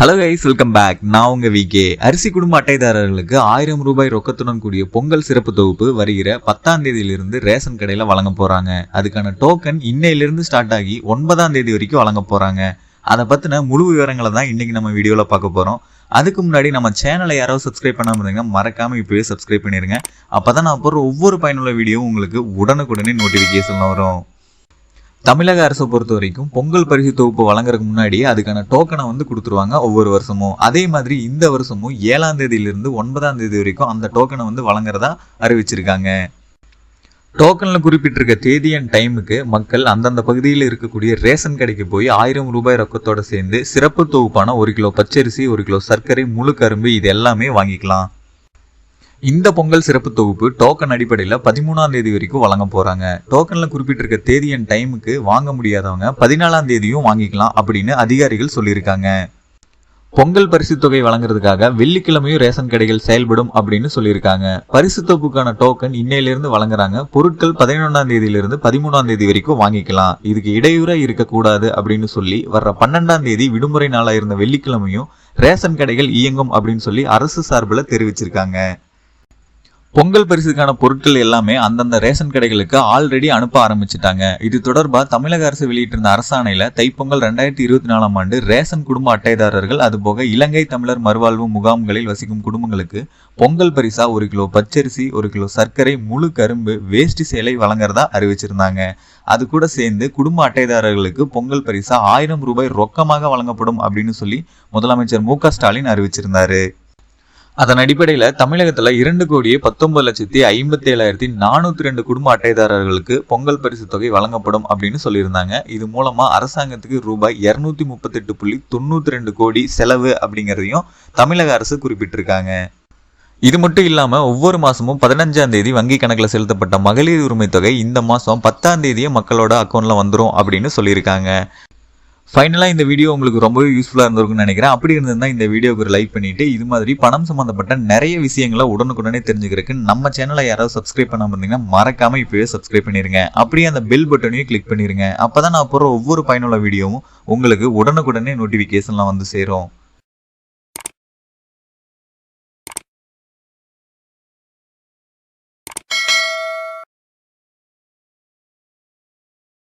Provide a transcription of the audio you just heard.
Hello guys welcome back நான் உங்க VK அரிசி குடும்ப அட்டைதாரர்களுக்கு ஆயிரம் ரூபாய் ரொக்கத்துடன் கூடிய பொங்கல் சிறப்பு தொகுப்பு வருகிற பத்தாம் தேதியிலிருந்து ரேஷன் கடையில வழங்க போறாங்க. அதுக்கான டோக்கன் இன்னையிலிருந்து ஸ்டார்ட் ஆகி ஒன்பதாம் தேதி வரைக்கும் வழங்க போறாங்க. அதை பத்தின முழு விவரங்களை தான் இன்னைக்கு நம்ம வீடியோல பார்க்க போறோம். அதுக்கு முன்னாடி நம்ம சேனலை யாராவது சப்ஸ்கிரைப் பண்ணாம இருந்தீங்கன்னா மறக்காம இப்பவே சப்ஸ்கிரைப் பண்ணிருங்க. அப்பதான் நான் போடுற ஒவ்வொரு பயனுள்ள வீடியோவும் உங்களுக்கு உடனுக்குடனே நோட்டிஃபிகேஷன் வரும். தமிழக அரசை பொறுத்த வரைக்கும் பொங்கல் பரிசு தொகுப்பு வழங்குறதுக்கு முன்னாடி அதுக்கான டோக்கனை வந்து கொடுத்துருவாங்க ஒவ்வொரு வருஷமும். அதே மாதிரி இந்த வருஷமும் ஏழாம் தேதியிலிருந்து ஒன்பதாம் தேதி வரைக்கும் அந்த டோக்கனை வந்து வழங்குறதா அறிவிச்சிருக்காங்க. டோக்கனில் குறிப்பிட்டிருக்க தேதி அண்ட் டைமுக்கு மக்கள் அந்தந்த பகுதியில் இருக்கக்கூடிய ரேஷன் கடைக்கு போய் ஆயிரம் ரூபாய் ரொக்கத்தோட சேர்ந்து சிறப்பு தொகுப்பான ஒரு கிலோ பச்சரிசி ஒரு கிலோ சர்க்கரை முழு கரும்பு இது எல்லாமே வாங்கிக்கலாம். இந்த பொங்கல் சிறப்பு தொகுப்பு டோக்கன் அடிப்படையில் பதிமூணாம் தேதி வரைக்கும் வழங்க போகிறாங்க டோக்கனில் குறிப்பிட்டிருக்க தேதி அண்ட் டைமுக்கு வாங்க முடியாதவங்க பதினாலாம் தேதியும் வாங்கிக்கலாம் அப்படின்னு அதிகாரிகள் சொல்லியிருக்காங்க. பொங்கல் பரிசு தொகை வழங்குறதுக்காக வெள்ளிக்கிழமையும் ரேஷன் கடைகள் செயல்படும் அப்படின்னு சொல்லியிருக்காங்க. பரிசு தொகுப்புக்கான டோக்கன் இன்னையிலிருந்து வழங்குறாங்க. பொருட்கள் பதினொன்றாம் தேதியிலிருந்து பதிமூணாம் தேதி வரைக்கும் வாங்கிக்கலாம். இதுக்கு இடையூறா இருக்கக்கூடாது அப்படின்னு சொல்லி வர்ற பன்னெண்டாம் தேதி விடுமுறை நாளாக இருந்த வெள்ளிக்கிழமையும் ரேஷன் கடைகள் இயங்கும் அப்படின்னு சொல்லி அரசு சார்பில் தெரிவிச்சிருக்காங்க. பொங்கல் பரிசுக்கான பொருட்கள் எல்லாமே அந்தந்த ரேஷன் கடைகளுக்கு ஆல்ரெடி அனுப்ப ஆரம்பிச்சிட்டாங்க. இது தொடர்பாக தமிழக அரசு வெளியிட்டிருந்த அரசாணையில தைப்பொங்கல் ரெண்டாயிரத்தி இருபத்தி நாலாம் ஆண்டு ரேஷன் குடும்ப அட்டைதாரர்கள் அதுபோக இலங்கை தமிழர் மறுவாழ்வு முகாம்களில் வசிக்கும் குடும்பங்களுக்கு பொங்கல் பரிசா ஒரு கிலோ பச்சரிசி ஒரு கிலோ சர்க்கரை முழு கரும்பு வேஷ்டி சேலை வழங்குறதா அறிவிச்சிருந்தாங்க. அது கூட சேர்ந்து குடும்ப அட்டைதாரர்களுக்கு பொங்கல் பரிசா ஆயிரம் ரூபாய் ரொக்கமாக வழங்கப்படும் அப்படின்னு சொல்லி முதலமைச்சர் மு க ஸ்டாலின் அறிவிச்சிருந்தாரு. அதன் அடிப்படையில் தமிழகத்தில் இரண்டு கோடியே பத்தொன்பது லட்சத்தி ஐம்பத்தி ஏழாயிரத்தி நானூற்றி ரெண்டு குடும்ப அட்டைதாரர்களுக்கு பொங்கல் பரிசு தொகை வழங்கப்படும் அப்படின்னு சொல்லியிருந்தாங்க. இது மூலமா அரசாங்கத்துக்கு ரூபாய் இருநூத்தி முப்பத்தெட்டு புள்ளி தொண்ணூத்தி ரெண்டு கோடி செலவு அப்படிங்கிறதையும் தமிழக அரசு குறிப்பிட்டிருக்காங்க. இது மட்டும் இல்லாம ஒவ்வொரு மாசமும் பதினஞ்சாம் தேதி வங்கி கணக்கில் செலுத்தப்பட்ட மகளிர் உரிமை தொகை இந்த மாசம் பத்தாம் தேதியே மக்களோட அக்கௌண்ட்ல வந்துடும் அப்படின்னு சொல்லியிருக்காங்க. ஃபைனலாக இந்த வீடியோ உங்களுக்கு ரொம்பவே யூஸ்ஃபுல்லாக இருந்திருக்கும்னு நினைக்கிறேன். அப்படி இருந்திருந்தா இந்த வீடியோக்கு ஒரு லைக் பண்ணிவிட்டு இது மாதிரி பணம் சம்மந்தப்பட்ட நிறைய விஷயங்களை உடனுக்குடனே தெரிஞ்சுக்கிறதுக்கு நம்ம சேனலை யாராவது சப்ஸ்கிரைப் பண்ணாமல் இருந்தீங்கன்னா மறக்காமல் இப்பவே சப்ஸ்கிரைப் பண்ணிருங்க. அப்படியே அந்த பெல் பட்டனையும் கிளிக் பண்ணிருங்க. அப்பதான் நான் போகிற ஒவ்வொரு பயனுள்ள வீடியோவும் உங்களுக்கு உடனுக்குடனே நோட்டிஃபிகேஷன்லாம் வந்து சேரும்.